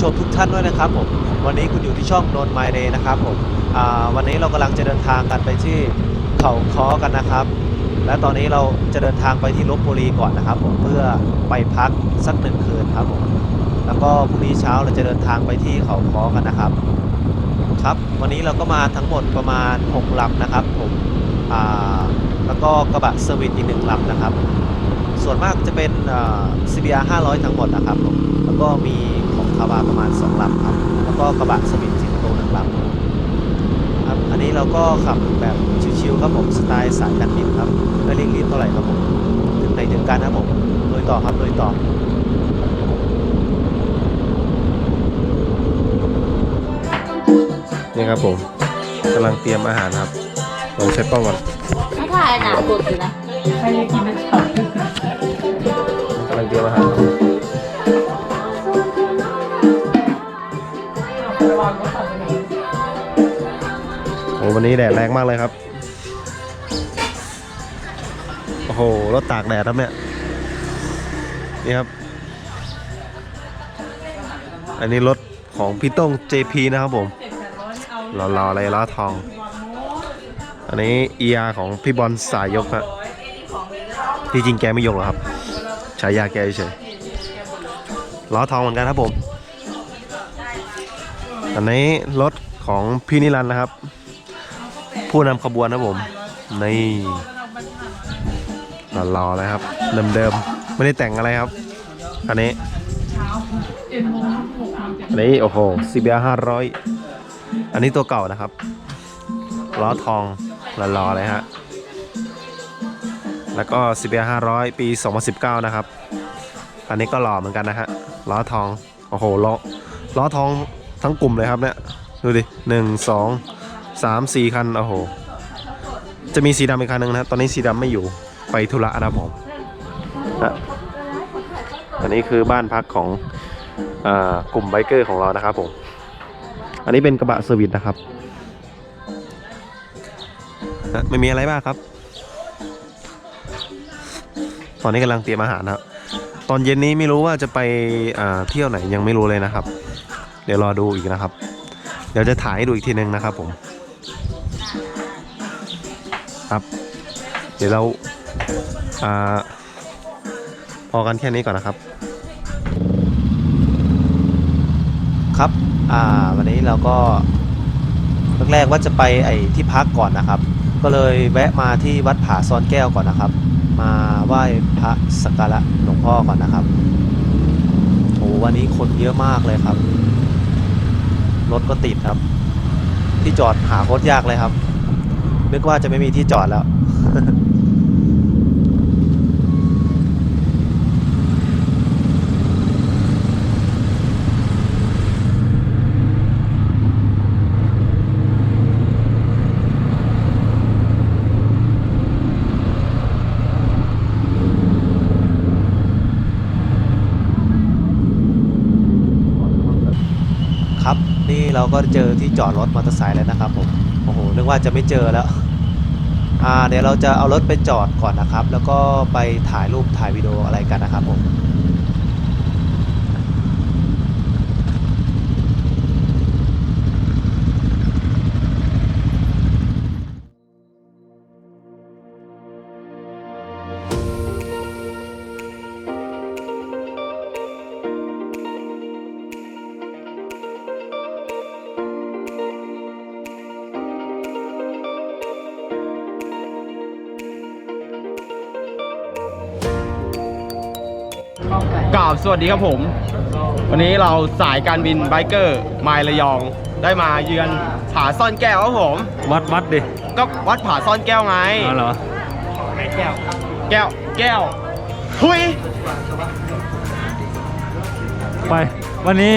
ชมทุกท่านด้วยนะครับผมวันนี้คุณอยู่ที่ช่องโนนไมเดย์นะครับผมวันนี้เรากำลังจะเดินทางกันไปที่เขาค้อกันนะครับ และตอนนี้เราจะเดินทางไปที่ลบบุรีก่อนนะครับ ผมเพื่อไปพักสักหนึ่งคืนครับผมแล้วก็พรุ่งนี้เช้าเราจะเดินทางไปที่เขาค้อกันนะครับครับ วันนี้เราก็มาทั้งหมดประมาณ6ลำนะครับผมแล้วก็กระบะเซอร์วิสอีกหนึ่งลำนะครับ ส่วนมากจะเป็น CBR 500 ทั้งหมดนะครับผมแล้วก็มี คาวาประมาณ2ลำครับ แล้วก็กระบะเซอร์วิสสิงโตหนึ่งลำครับ อันนี้เราก็ขับแบบชิวๆครับผมสไตล์สายการบินครับไม่เร่งรีบเท่าไหร่ครับผมถึงไหนถึงกันครับผมโดยต่อครับโดยต่อนี่ครับผมกำลังเตรียมอาหารครับลองใช้ป้องก่อนถ้าถ่ายหนาสุดอยู่นะกำ วันนี้แดดแรงมากเลยครับ โอ้โห รถตากแดดครับเนี่ย นี่ครับ อันนี้รถของพี่ต้ง JP นะครับผมหล่อๆเลยล้อทอง อันนี้ ER ของพี่บอลสายยกครับที่จริงแกไม่ยกหรอกครับฉายาแกเฉยล้อทองเหมือนกันครับผม อันนี้รถของพี่นิรันดร์นะครับ ผู้นำขบวนนะผมนี่หล่อๆเลยครับเดิมๆไม่ได้แต่งอะไรครับอันนี้อันนี้โอ้โห CBR 500อันนี้ตัวเก่านะครับล้อทองหล่อๆเลยฮะแล้วก็ CBR 500ปี 2019 นะครับ อันนี้ก็หล่อเหมือนกันนะฮะล้อทองโอ้โหล้อล้อทองทั้งกลุ่มเลยครับเนี่ยดูดิหนึ่งสอง สามสี่คันโอ้โห จะมีสีดำอีกคันหนึ่งนะตอนนี้สีดำไม่อยู่ไปธุระนะผมอันนี้คือบ้านพักของอกลุ่มไบเกอร์ของเรานะครับผม อันนี้เป็นกระบะเซอร์วิสนะครับ ไม่มีอะไรมากครับ ตอนนี้กำลังเตรียมอาหารครับ ตอนเย็นนี้ไม่รู้ว่าจะไปเที่ยวไหนยังไม่รู้เลยนะครับ เดี๋ยวรอดูอีกนะครับ เดี๋ยวจะถ่ายให้ดูอีกทีนึงนะครับผม ครับ เดี๋ยวเราอ่าพอกันแค่นี้ก่อนนะครับ ครับอ่าวันนี้เราก็แรกๆว่าจะไปไอ้ที่พักก่อนนะครับ ก็เลยแวะมาที่วัดผาซ่อนแก้วก่อนนะครับ มาไหว้พระสักการะหลวงพ่อก่อนนะครับโอ้วันนี้คนเยอะมากเลยครับรถก็ติดครับ ที่จอดหาโคตรยากเลยครับ นึกว่าจะไม่มีที่จอดแล้ว ครับ นี่เราก็เจอที่จอดรถมอเตอร์ไซค์แล้วนะครับผม โอ้โหนึกว่าจะไม่เจอแล้ว เดี๋ยวเราจะเอารถไปจอดก่อนนะครับ แล้วก็ไปถ่ายรูปถ่ายวิดีโออะไรกันนะครับผม สวัสดีครับผม วันนี้เราสายการบินไบเกอร์มายระยอง ได้มาเยือนผาซ่อนแก้วครับผม วัดวัดดิ ก็วัดผาซ่อนแก้วไงอ๋อเหรอ แก้ว แก้ว แก้ว ทุย ไป วันนี้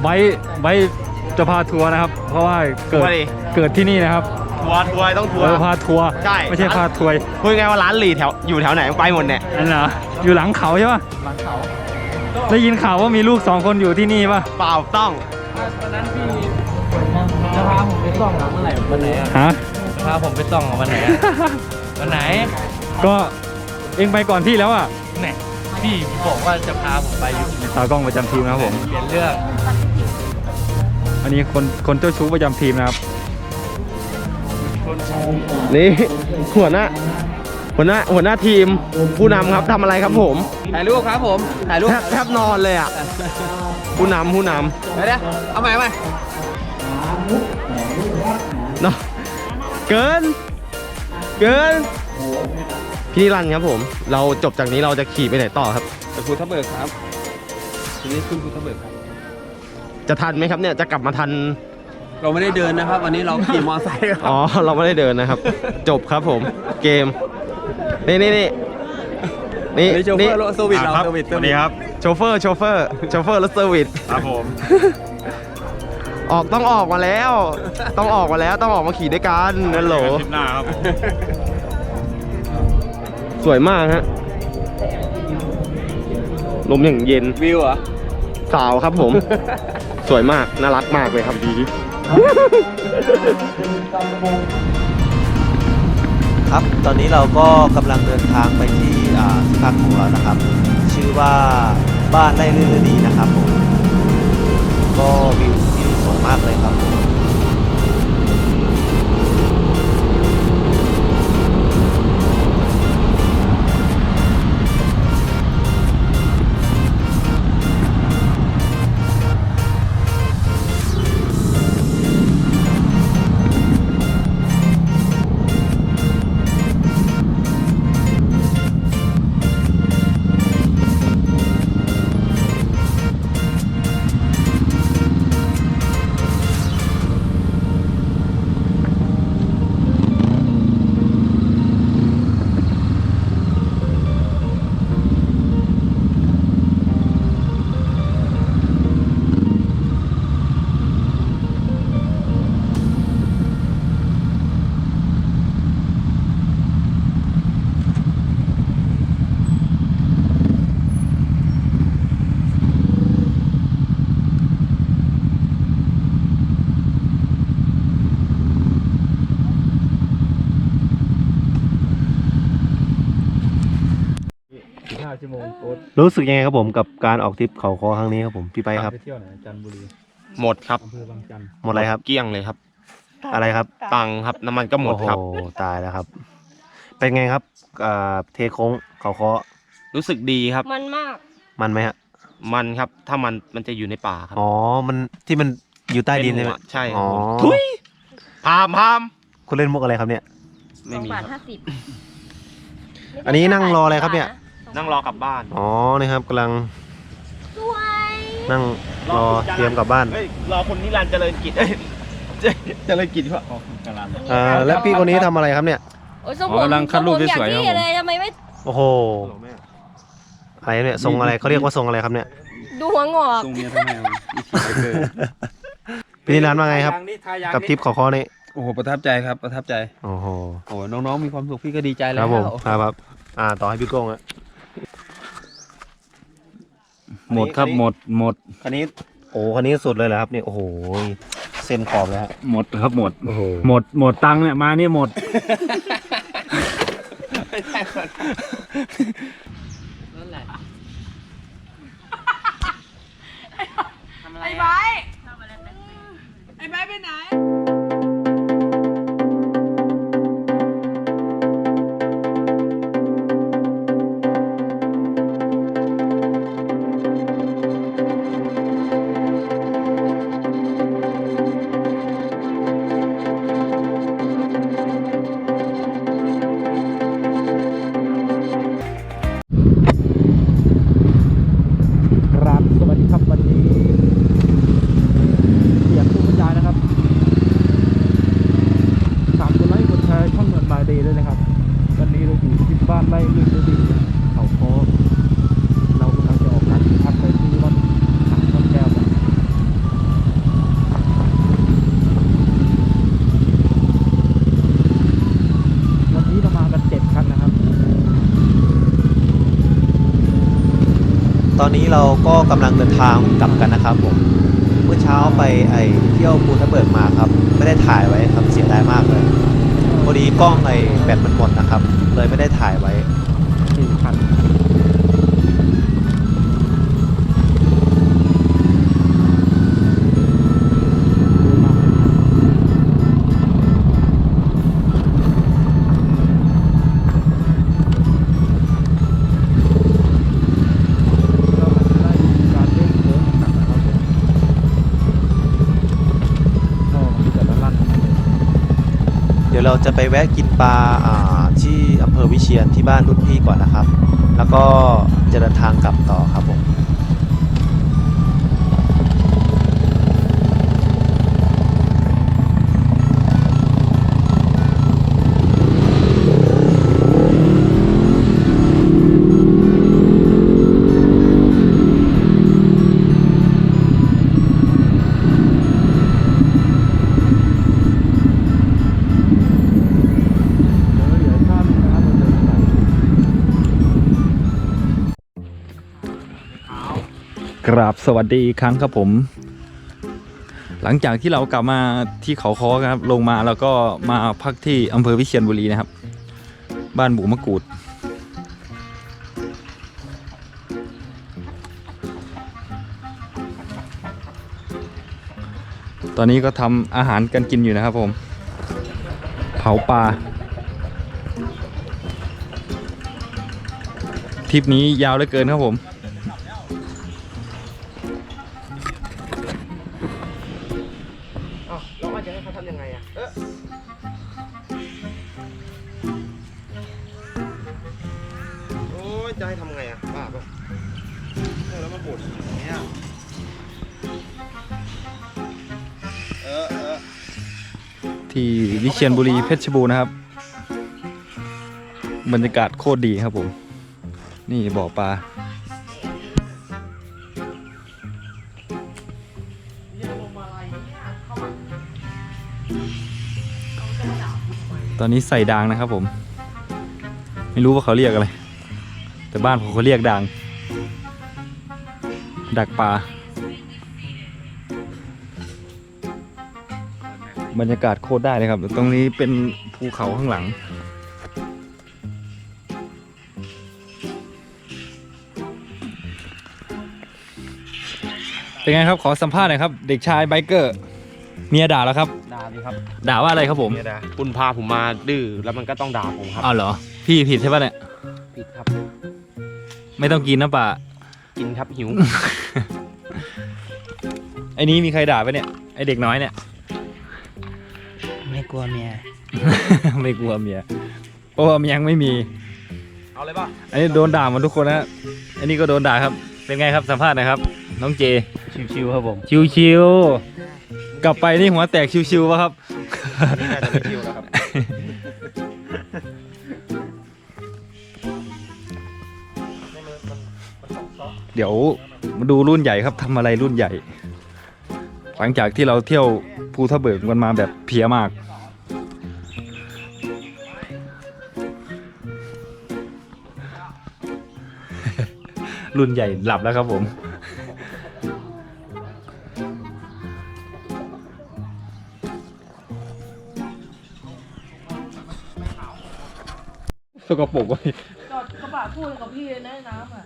ไบร์ทไบร์ทจะพาทัวร์นะครับ เพราะว่าเกิดทัวร์ดิ เกิดที่นี่นะครับทัวร์ทัวร์ต้องทัวเอร์อพาทัวร์ใช่ ไม่ใช่พาทัวร์พูดไงายว่าร้านหลีแถวอยู่แถวไหนไปหมดเนี่ยอันเหรออยู่หลังเขาใช่ปะหลังเขา ได้ยินข่าวว่ามีลูกสองคนอยู่ที่นี่ปะเปล่าต้องจะพาผมไปส่องเมื่อไหร่วันไหนอะฮะจะพาผมไปส่องวันไหนอะวันไหน ก็เองไปก่อนพี่แล้วอะไหนพี่บอกว่าจะพาผมไปอยู่ตากล้องประจำทีมนะครับผมเปลี่ยนเรื่องอันนี้คนคนเจ้าชู้ประจำทีมนะครับนี่หัวหน้า หัวหน้าหัวหน้าทีมผู้นำครับทำอะไรครับผมถ่ายรูปครับผม ถ่ายรูปแทบแทบนอนเลยอะ ผู้นำผู้นเดี๋ยวเดี๋ยวเอาใหม่เอาใหม่ำเนาะเกิน เกิน พี่นิรันดร์ครับผม เราจบจากนี้เราจะขี่ไปไหนต่อครับไปภูทับเบิกครับ ทีนี้ขึ้นภูทับเบิกครับ จะทันไหมครับเนี่ยจะกลับมาทัน เราไม่ได้เดินนะครับ วันนี้เราขี่มอเตอร์ไซค์ครับ อ๋อ เราไม่ได้เดินนะครับ จบครับผม เกม นี่นี่นี่นี่นี่โชเฟอร์รถเซอร์วิสเราเซอร์วิสสวัสดีครับโชเฟอร์โชเฟอร์โชเฟอร์รถเซอร์วิสครับผมออกต้องออกมาแล้ว ต้องออกมาแล้วต้องออกมาขี่ด้วยกันนั่นโหล คลิปหน้าครับผมสวยมากฮะลมอย่างเย็นวิวเหรอสาวครับผม สวยมาก น่ารักมากเลยครับดี ครับ ตอนนี้เราก็กำลังเดินทางไปที่อ่าที่พักของเรานะครับ ชื่อว่าบ้านไร่ลื่นดีนะครับผมก็วิววิวสวยมากเลยครับ 15ชั่วโมงโค้ดรู้สึกยังไงครับผมกับการออกทริปเขาคอครั้งนี้ครับผมพี่ไปครับ ไปเที่ยวไหนจันทบุรีหมดครับ อำเภอบางจันทร์หมดอะไรครับ เกลี้ยงเลยครับ อะไรครับตังค์ครับ น้ำมันก็หมดครับ โอ้โหตายแล้วครับ เป็นไงครับอ่าเทโค้งเขาคอรู้สึกดีครับ มันมาก มันไหมฮะมันครับ ถ้ามันมันจะอยู่ในป่าครับอ๋อมันที่มันอยู่ใต้ดินใช่ไหมเป็หัวใช่คอ๋รัอบผมทุยพามพามคุณเล่นมุกอะไรครับเนี่ย ไม่มีสองบาทครับห้าสิบอันนี้นั่งรออะไรครับเนี่ย นั่งรอกลับบ้านอ๋อนี่ครับกำลังสวยนั่งรอเตรียมกลับบ้านเฮ้ยรอคนนิรันดร์เจริญกิจเอ้ยเจเจริญกิจครับอ่าแล้วพี่คนนี้ทำอะไรครับเนี่ย โอ้ยทรงผมกำลังคัดรูปทรงผมสวยๆอคย่างรับที่ผมเลยทำไมไม่โอ้โหอะไรเนี่ยทรงอะไรเขาเรียกว่าทรงอะไรครับเนี่ยดูหัวงอกตรงเมียทำไมวะวิธีไบเกอร์พี่นิรันดร์ว่าไงครับ กับทริปเขาคอนี่โอ้โหประทับใจครับประทับใจโอ้โหโอ้โหน้องๆมีความสุขพี่ก็ดีใจคแล้รัวบผมครับครับอ่าต่อให้พี่โก้งอะ หมดครับหมดหมด คันนี้ โอ้คันนี้สุดเลยเหรอครับเนี่ยโอ้โหเส้นขอบเลยฮะหมดครับหมด โอ้โหหมดหมดตังค์เนี่ยมานี่หมดไอ้ไบไอ้ไบไปไหน ไร่เขาโคกเรากำลังจะออกจากที่พักไปที่วัดหางต้นแก้ววันนี้เรามากันเจ็ดคันนะครับ ตอนนี้เราก็กำลังเดินทางกลับกันนะครับผมเมื่อเช้าไปไอเที่ยวภูทับเบิกมาครับ ไม่ได้ถ่ายไว้ครับเสียดายมากเลยพอดีกล้องไอแบตมันหมดนะครับ เลยไม่ได้ถ่ายไว้ ยวเราจะไปแวะกินปลาอ่าที่อำเภอวิเชียนที่บ้านรุ่นพี่ก่อนนะครับ แล้วก็จะเดินทางกลับต่อครับผม กราบสวัสดีอีกครั้งครับผม หลังจากที่เรากลับมาที่เขาคอครับ ลงมาแล้วก็มาพักที่อำเภอวิเชียรบุรีนะครับ บ้านบุมะกรูด ตอนนี้ก็ทำอาหารกันกินอยู่นะครับผม เผาปลาทริปนี้ยาวเหลือเกินครับผม ยังไงอะ เออโอ้ยจะให้ทำไงอะบ้าปะเออแล้วมันบดอย่างเงี้ยเออเออที่วิเชียรบุรีเพชรบูรณ์นะครับ บรรยากาศโคตรดีครับผม นี่บ่อปลา ตอนนี้ใส่ดางนะครับผม ไม่รู้ว่าเขาเรียกอะไร แต่บ้านผมเขาเรียกดาง ดักปลา บรรยากาศโคตรได้เลยครับ ตรงนี้เป็นภูเขาข้างหลังเป็นไงครับ ขอสัมภาษณ์หน่อยครับ เด็กชายไบเกอร์ เมียด่าแล้วครับ ด่าดิครับด่าว่าอะไรครับผมเนี่ยด่าคุณพาผมมาดื้อแล้วมันก็ต้องด่าผมครับอ้าวเหรอ พี่ผิดใช่ปะเนี่ยผิดครับ ไม่ต้องกินนะป่ากินครับหิวไอ้นี้มีใครด่าไปะเนี่ยไอเด็กน้อยเนี่ย ไม่กลัวเมีย ไม่กลัวเมียเพราะว่ามันยังไม่มี เอาเลยป่ะอันนี้โดนด่าหมาทุกคนนะอันนี้ก็โดนด่าครับ เป็นไงครับสัมภาษณ์หนะครับ น้องเจ ชิวๆครับผม ชิวๆ กลับไปนี่หัวแตกชิวๆวะครับ นี่น่าจะไม่ชิวแล้วครับ เดี๋ยวมาดูรุ่นใหญ่ครับทำอะไรรุ่นใหญ่ หลังจากที่เราเที่ยวภูทับเบิกกันมาแบบเพลียมาก รุ่นใหญ่หลับแล้วครับผม กปรกเว้ยจอดกระบะคู่กับพี่เลยนะน้ำอะ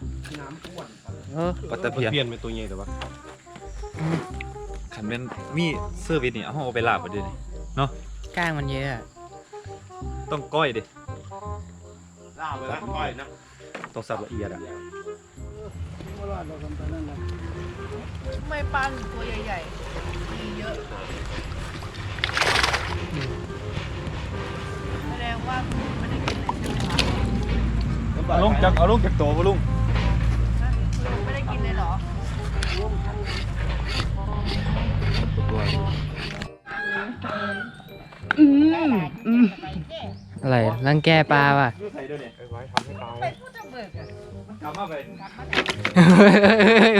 ปัตตะเพียนเพียนเป็นตัวใหญ่แต่ว่าขันเป็นมีเสื้อร์วิสเนี่ยเอาไปลาบไปดิเนาะก้างมันเยอะอะต้องก้อยดิลาไปแล้วก้อยนะต้องสับละเอียดอะไม่ปลาถึงตัวใหญ่ๆมีเยอะแสดงว่าคุณไม่ได้กิน เอาลงจากเอาลงจากโตมาลุงคุณไม่ได้กินเลยเหรออะไรรังแกปลาว่ะกลับมาไปเฮ้ย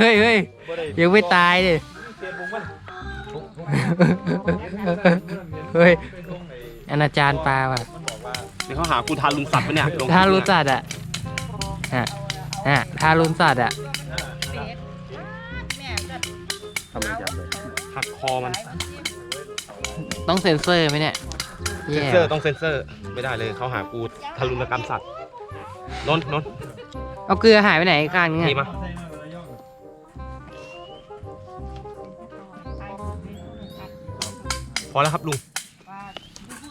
เฮ้ยเฮ้ยยังไม่ตายเลยเฮ้ย อนาจารปลาว่ะเดี๋ยวเขาหากูทารุณสัตว์ปะเนี่ยลงถ้ารู้จัดอะ อะอะถ้ารู้จัดอะหักคอมันต้องเซ็นเซอร์ไหมเนี่ยเซ็นแย่เซอร์ต้องเซ็นเซอร์ไม่ได้เลยเขาหากูทารุณกรรมสัตว์นนท์นนท์เอาเกลือหายไปไหนอีกข้างนึงทีอะมาพอแล้วครับลุง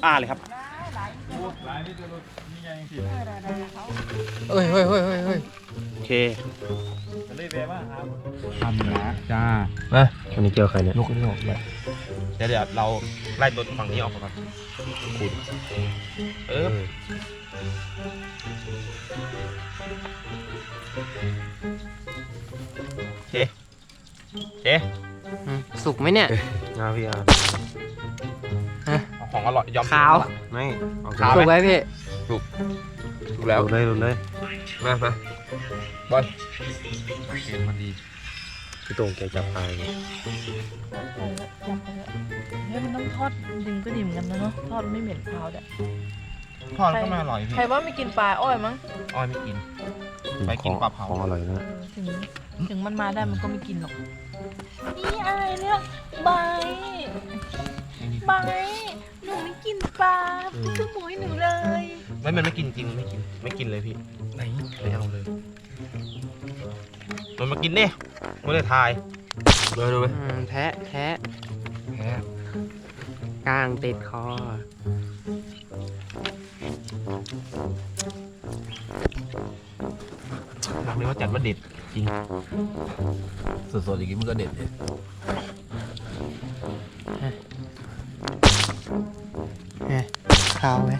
อ้าเลยครับ เฮ้ยเฮ้ยเฮ้ยเฮ้ยเฮ้ยโอเคทำนะจ้าอันนี้เกี่ยวใครเนี่ยยกนี่ออกไปเดี๋ยวเดี๋ยวเราไล่ตัวฝั่งนี้ออกก่อนขุดเออโอเคโอเคอืมสุกไหมเนี่ย งาพี่อาร์เอาของอร่อยยอมขาว ไม่เอาขาวสุกไหมพี่ ถูกแล้วดูเลยดูเลยมามาบอลพี่โต่งแกจับปลาอยู่เฮ้ยมันต้องทอดดิมก็ดิมกันนะเนาะทอดไม่เหม็นคาวเด้ทอดก็ไม่อร่อยพี่ใครว่าไม่กินปลาอ้อยมั้งอ้อยไม่กิน ไปกินปลาเผา ของอร่อยนะเออถึงถึงมันมาได้มันก็ไม่กินหรอกนี่อะไรเนี่ยใบใบหนูไม่ กินปลาพี่ก็บอกให้หนูเลย ไม่มันไม่กินจริงไม่กินไม่กินเลยพี่ไหนไม่เอาเลย มันมากินเนี่ยไม่ได้ทายดูดูไปอืมแทะแทะกลางติดคอ บอกเลยว่าจัดว่าเด็ดจริงสดๆอย่างนี้มันก็เด็ดเลยาวไหม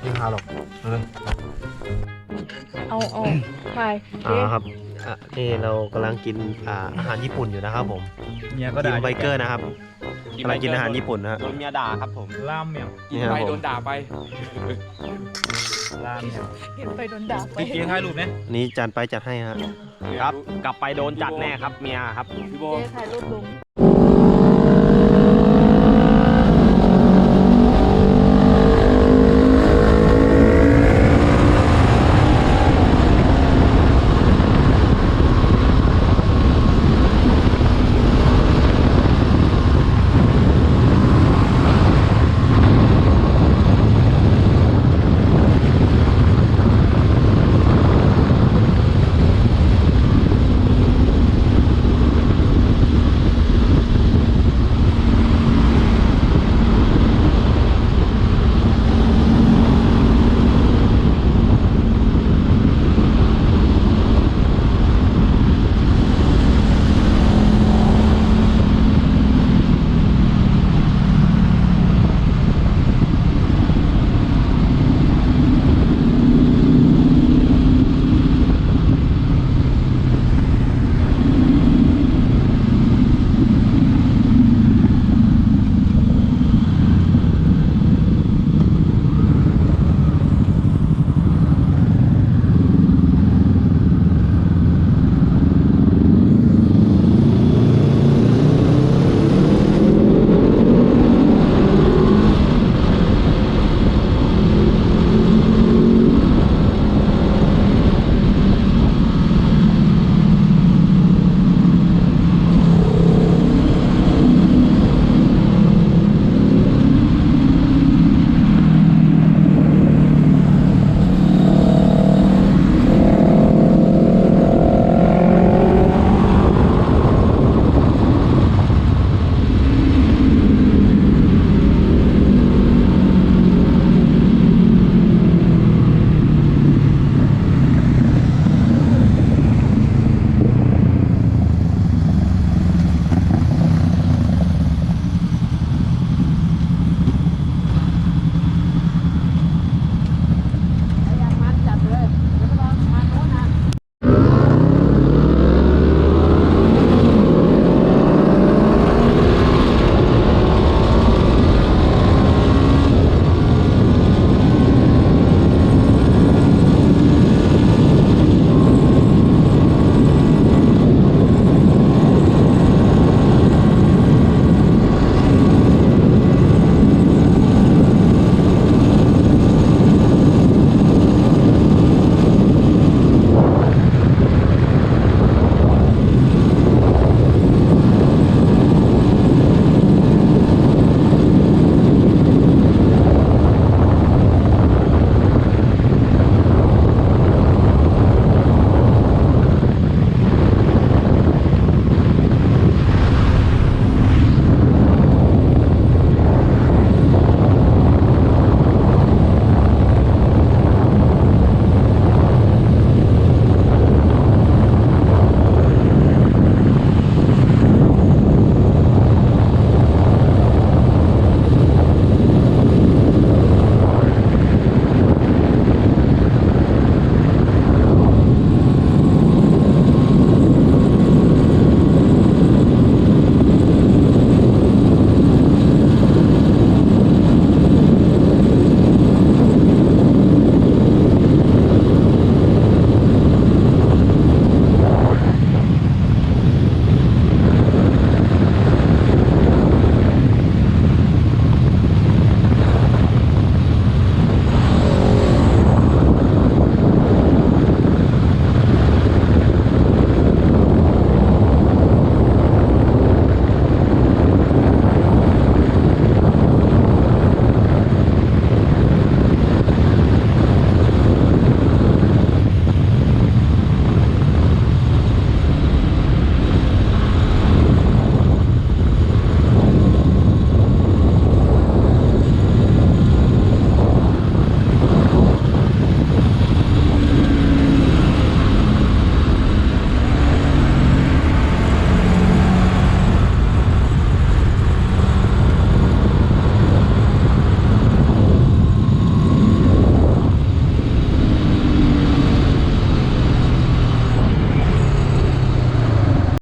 ไม่ทาหรอกเออเอาเอาใครอ่าครับอะนี่เรากำลังกินอ่าอาหารญี่ปุ่นอยู่นะครับผมเมียก็ด่าทีมไบเกอร์นะครับกำลังกินอาหารญี่ปุ่นนะฮะ โดนเมียด่าครับผมล่ามเมียนี่ครับผมล่ามเมียเห็นไปโดนด่าไปพี่เกียร์ถ่ายรูปไหมนี่จานไปจัดให้ฮะ ครับ กลับไปโดนจัดแน่ครับเมียครับเจ๊ถ่ายรูปลง